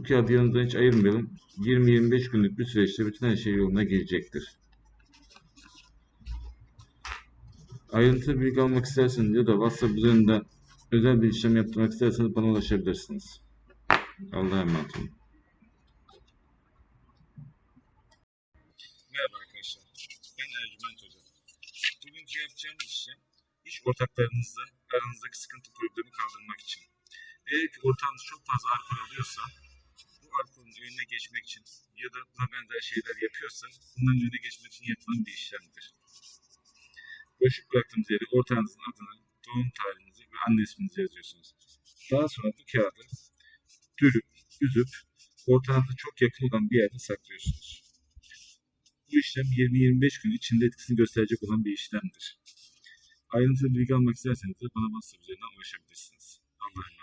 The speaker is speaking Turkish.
Bu kağıdı yanımızdan hiç ayırmayalım. 20-25 günlük bir süreçte bütün her şey yoluna girecektir. Ayrıntılı bilgi almak isterseniz ya da WhatsApp üzerinden özel bir işlem yaptırmak isterseniz bana ulaşabilirsiniz. Allah'a emanet olun. Merhaba arkadaşlar. Ben Ercüment Hoca. Bugünkü yapacağımız işlem iş ortaklarınızla aranızdaki sıkıntı problemi kaldırmak için. Eğer ki ortağınız çok fazla alkol alıyorsa alkolün önüne geçmek için ya da buna benzer şeyler yapıyorsa bunların önüne geçmek için yapılan bir işlemdir. Boşluk bıraktığınız yere ortağınızın adını, doğum tarihinizi ve anne isminizi yazıyorsunuz. Daha sonra bu kağıdı dürüp, üzüp ortağınıza çok yakın olan bir yerde saklıyorsunuz. Bu işlem 20-25 gün içinde etkisini gösterecek olan bir işlemdir. Ayrıntılı bilgi almak isterseniz de bana WhatsApp üzerinden ulaşabilirsiniz. Allah'a.